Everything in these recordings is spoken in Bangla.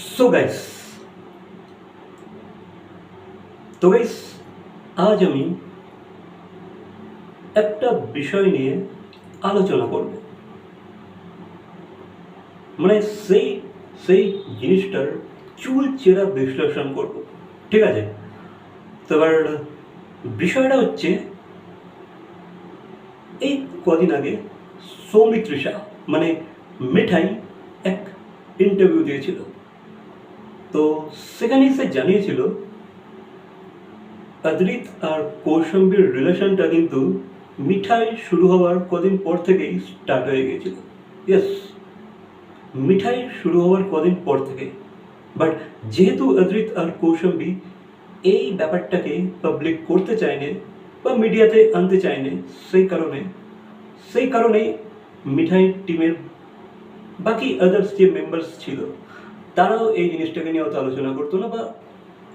সো গাইস তো গাইস আজ আমি একটা বিষয় নিয়ে আলোচনা করব। মানে সেই সেই জিনিসটার চুল চেরা বিশ্লেষণ করব। ঠিক আছে? তো এবার বিষয়টা হচ্ছে, এই কদিন আগে সৌমিত্রিষা মানে মিঠাই এক ইন্টারভিউ দিয়েছিল। তো সেখানে সে জানিয়েছিল, অদ্রিত আর কৌশম্বীর রিলেশনটা কিন্তু মিঠাই শুরু হওয়ার কদিন পর থেকেই স্টার্ট হয়ে গিয়েছিল। ইয়েস মিঠাই শুরু হওয়ার কদিন পর থেকে। বাট যেহেতু অদ্রিত আর কৌশম্বী এই ব্যাপারটাকে পাবলিক করতে চায়নি বা মিডিয়াতে আনতে চায়নি, সেই কারণে, সেই কারণেই মিঠাই টিমের বাকি আদার্স যে মেম্বার্স ছিল তারাও এই জিনিসটাকে নিয়ে অত আলোচনা করতো না বা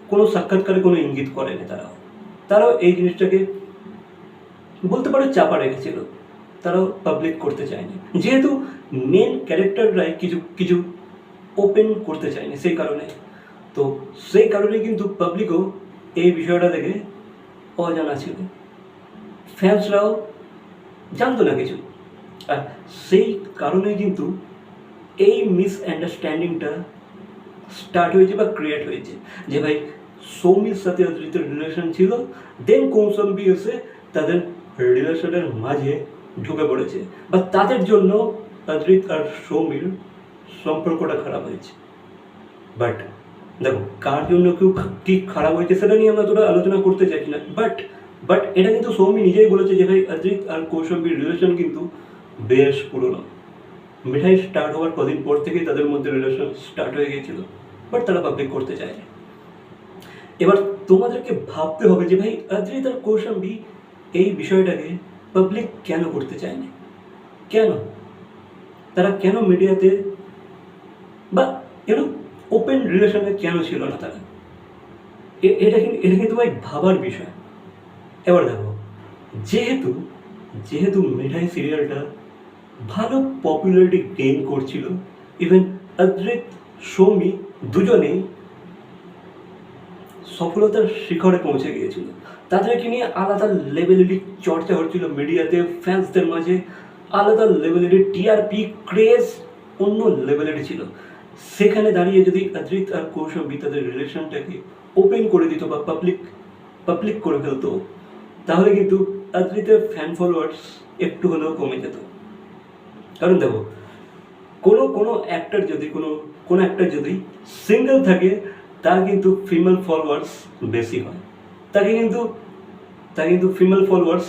কোনো সাক্ষাৎকারে কোনো ইঙ্গিত করেনি তারাও। তারাও এই জিনিসটাকে বলতে পারো চাপা রেখেছিল। তারাও পাবলিক করতে চায়নি। যেহেতু মেন ক্যারেক্টাররাই কিছু কিছু ওপেন করতে চায়নি সেই কারণে। তো সেই কারণে কিন্তু পাবলিকও এই বিষয়টা থেকে অজানা ছিল। ফ্যান্সরাও জানতো না কিছু। আর সেই কারণে কিন্তু এই মিসআন্ডারস্ট্যান্ডিংটা স্টার্ট হয়েছে বা ক্রিয়েট হয়েছে। যে ভাই, সৌমির সাথে অদ্রিতের রিলেশন ছিল দেন কৌশম্বি এসে তাদের রিলেশনের মাঝে ঢুকে পড়েছে। বা তাদের জন্য অদ্রিত আর সৌমির সম্পর্কটা খারাপ হয়েছে। বাট দেখো, কার জন্য কেউ কি খারাপ হয়েছে সেটা নিয়ে আমরা তোরা আলোচনা করতে চাইছি না বাট বাট এটা কিন্তু সৌমি নিজেই বলেছে যে ভাই, অদ্রিত আর কৌশম্বীর রিলেশন কিন্তু বেশ পুরনো। মিঠাই স্টার্ট হওয়ার কদিন পর থেকেই তাদের মধ্যে রিলেশন স্টার্ট হয়ে গিয়েছিল বাট তারা পাবলিক করতে চায় এবার তোমাদেরকে ভাবতে হবে যে ভাই অদ্রিত আর কৌশম্বী এই বিষয়টাকে পাবলিক কেন করতে চায়নি? কেন? তারা কেন মিডিয়াতে বা ইউনো ওপেন রিলেশনে কেন ছিল না তারা? এটা কিন্তু এটা কিন্তু ভাই ভাবার বিষয়। এবার দেখো, যেহেতু যেহেতু মিঠাই সিরিয়ালটা ভালো পপুলারিটি গেইন করছিল। ইভেন অদ্রিত, সৌমি দুজনেই সফলতার শিখরে পৌঁছে গিয়েছিল। তাদেরকে নিয়ে আলাদা লেভেলেরই চর্চা হচ্ছিল মিডিয়াতে ফ্যান্সদের মাঝে। আলাদা লেভেলেরই টিআরপি ক্রেজ অন্য লেভেলেরই ছিল। সেখানে দাঁড়িয়ে যদি অদ্রিত আর কৌশম্বী তাদের রিলেশনটাকে ওপেন করে দিত বা পাবলিক পাবলিক করে ফেলতো, তাহলে কিন্তু অদ্রিতের ফ্যান ফলোয়ার্স একটু হলেও কমে যেত। কারণ দেখো কোনো কোনো অ্যাক্টার যদি, কোনো কোনো অ্যাক্টার যদি সিঙ্গেল থাকে, তার কিন্তু ফিমেল ফলোয়ার্স বেশি হয়। তাকে কিন্তু তাকে কিন্তু ফিমেল ফলোয়ার্স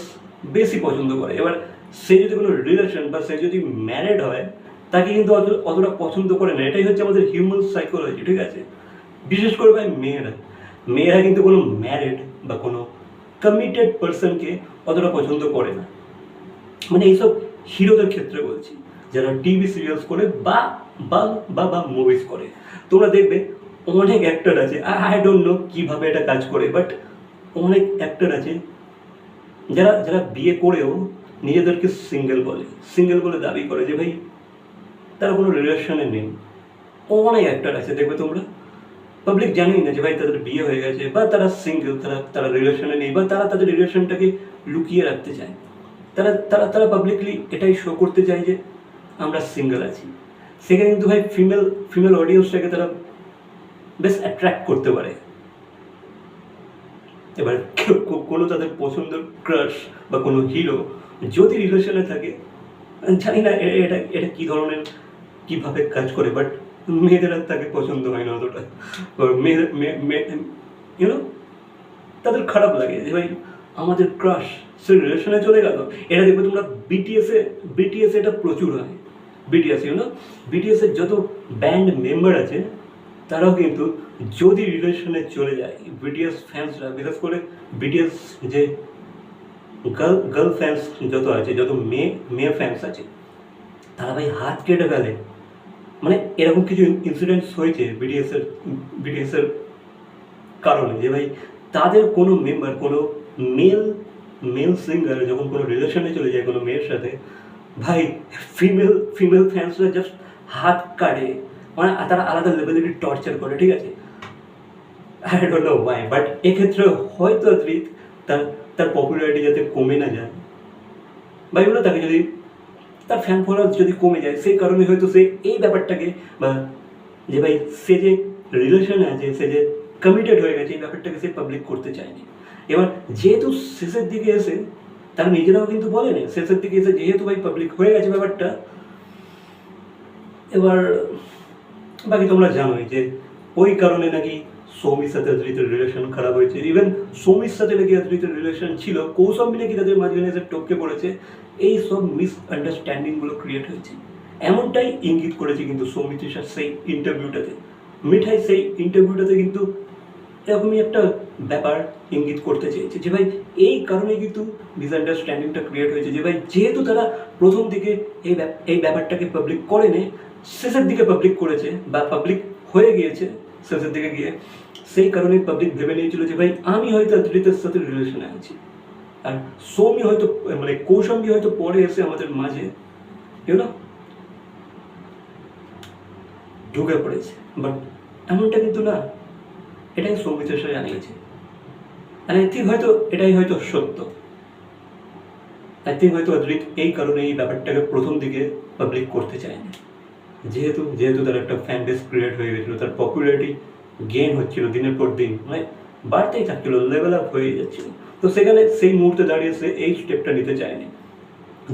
বেশি পছন্দ করে। এবার সে যদি কোনো রিলেশন বা সে যদি ম্যারেড হয়, তাকে কিন্তু অত, অতটা পছন্দ করে না। এটাই হচ্ছে আমাদের হিউম্যান সাইকোলজি ঠিক আছে? বিশেষ করে ভাই মেয়েরা। মেয়েরা কিন্তু কোনো ম্যারেড বা কোনো কমিটেড পার্সনকে অতটা পছন্দ করে না। মানে এইসব হিরোদের ক্ষেত্রে বলছি, যারা টিভি সিরিয়ালস করে বা বা বা বা মুভিজ করে। তোমরা দেখবে অনেক অ্যাক্টর আছে আই ডোন্ট নো কীভাবে এটা কাজ করে বাট অনেক অ্যাক্টর আছে, যারা যারা বিয়ে করেও নিজেদেরকে সিঙ্গেল বলে। সিঙ্গেল বলে দাবি করে যে, ভাই, তারা কোনো রিলেশনে নেই। অনেক অ্যাক্টর আছে, দেখবে তোমরা। পাবলিক জানেই না যে, ভাই, তাদের বিয়ে হয়ে গেছে, বা তারা সিঙ্গেল তারা তারা রিলেশনে নেই, বা তারা তাদের রিলেশনটাকে লুকিয়ে রাখতে চায়। তারা তারা তারা পাবলিকলি এটাই শো করতে চায় যে আমরা সিঙ্গেল আছি। সেখানে কিন্তু ভাই ফিমেল ফিমেল অডিয়েন্সটাকে তারা বেশ অ্যাট্রাক্ট করতে পারে। এবার কোনো তাদের পছন্দের ক্রাশ বা কোনো হিরো যদি রিলেশনে থাকে, জানি না এটা এটা কী ধরনের, কীভাবে কাজ করে বাট মেয়েদের আর তাকে পছন্দ হয় না অতটা। মেয়েদের ইউনো তাদের খারাপ লাগে যে ভাই আমাদের ক্রাশ সে রিলেশনে চলে গেল। এটা দেখবে তোমরা বিটিএসে বিটিএস এটা প্রচুর হয়। বিটিএস ইউনো বিটিএস এর যত ব্যান্ড মেম্বার আছে, তারাও কিন্তু যদি রিলেশনে চলে যায় বিটিএস ফ্যান্সরা বিশেষ করে বিটিএস যে গার্ল গার্ল ফ্যান্স যত আছে, যত মেয়ে মেয়ে ফ্যান্স আছে, তারা ভাই হাত কেটে ফেলে। মানে এরকম কিছু ইনসিডেন্টস হয়েছে বিডিএসের বিডিএসের কারণে যে ভাই তাদের কোনো মেম্বার কোনো মেল মেল সিঙ্গার যখন কোনো রিলেশনে চলে যায়, কোনো মেয়ের সাথে, ভাই ফিমেল ফিমেল ফ্যান্সরা জাস্ট হাত কাটে মানে তারা আলাদা লেভেলের টর্চার করে, ঠিক আছে? I don't know why but এক্ষেত্রে হয়তো অদ্রিত তার তার পপুলারিটি যাতে কমে না যায়, বা এগুলো তাকে যদি, তার ফ্যান ফলোয়ার যদি কমে যায়, সেই কারণে হয়তো সে এই ব্যাপারটাকে, বা যে ভাই, সে যে রিলেশনে আছে, সে যে কমিটেড হয়ে গেছে, এই ব্যাপারটাকে সে পাবলিক করতে চায়নি। এবার যেহেতু শেষের দিকে এসে, তারা নিজেরাও কিন্তু বলেনি, শেষের দিকে এসে যেহেতু ভাই পাবলিক হয়ে গেছে ব্যাপারটা, এবার বাকি তোমরা জানোই যে ওই কারণে নাকি সৌমির সাথে অদ্রিতের রিলেশন খারাপ হয়েছে। ইভেন সৌমির সাথে নাকি অদ্রিতের রিলেশন ছিল কৌশম্বী নাকি তাদের মাঝখানে এসে টপকে পড়েছে, এই সব মিস আন্ডারস্ট্যান্ডিংগুলো ক্রিয়েট হয়েছে। এমনটাই ইঙ্গিত করেছে কিন্তু সৌমিত্রের সেই ইন্টারভিউটাতে মিঠাই সেই ইন্টারভিউটাতে কিন্তু এরকমই একটা ব্যাপার ইঙ্গিত করতে চেয়েছে যে ভাই, এই কারণে কিন্তু মিসআন্ডারস্ট্যান্ডিংটা ক্রিয়েট হয়েছে যে ভাই, যেহেতু তারা প্রথম দিকে এই এই ব্যাপারটাকে পাবলিক করেনি, শেষের দিকে পাবলিক করেছে বা পাবলিক হয়ে গিয়েছে শেষের দিকে গিয়ে, সেই কারণে পাবলিক ভেবে নিয়েছিল যে ভাই, আমি হয়তো অদ্রিতের সাথে রিলেশনে আছি। আর সৌমি হয়তো মানে কৌশম্বী হয়তো পরে এসে আমাদের মাঝে না ঢুকে পড়েছে। বাট এমনটা কিন্তু না। এটাই সৌমিত্রের জানিয়েছে থিঙ্ক হয়তো এটাই হয়তো সত্য। আই হয়তো অদ্রিত এই কারণে এই ব্যাপারটাকে প্রথম দিকে পাবলিক করতে চায়নি। যেহেতু যেহেতু তার একটা ফ্যান বেস ক্রিয়েট হয়ে গেছিল, তার পপুলারিটি গেইন হচ্ছিল দিনের পর দিন মানে বাড়তেই থাকছিল লেভেল আপ হয়ে যাচ্ছিল। তো সেখানে সেই মুহূর্তে দাঁড়িয়ে সে এই স্টেপটা নিতে চায়নি।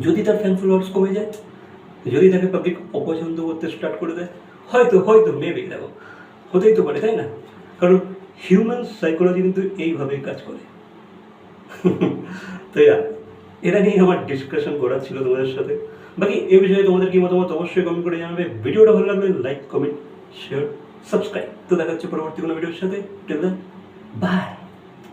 যদি তার ফ্যান ফলোয়ার্স কমে যায়, যদি তাকে পাবলিক অপছন্দ করতে স্টার্ট করে দেয়, হয়তো হয়তো মেবি দেখো, হতেই তো পারে, তাই না? কারণ হিউম্যান সাইকোলজি কিন্তু এইভাবেই কাজ করে। তো ইয়া, এটা নিয়েই আমার ডিসকাশন করা ছিল তোমাদের সাথে। বাকি এ বিষয়ে তোমাদের কি মতামত অবশ্যই কমেন্ট করে জানাবে। ভিডিওটা ভালো লাগলে লাইক কমেন্ট শেয়ার সাবস্ক্রাইব তো দেখা হচ্ছে পরবর্তী কোনো ভিডিওর সাথে। টেল বাই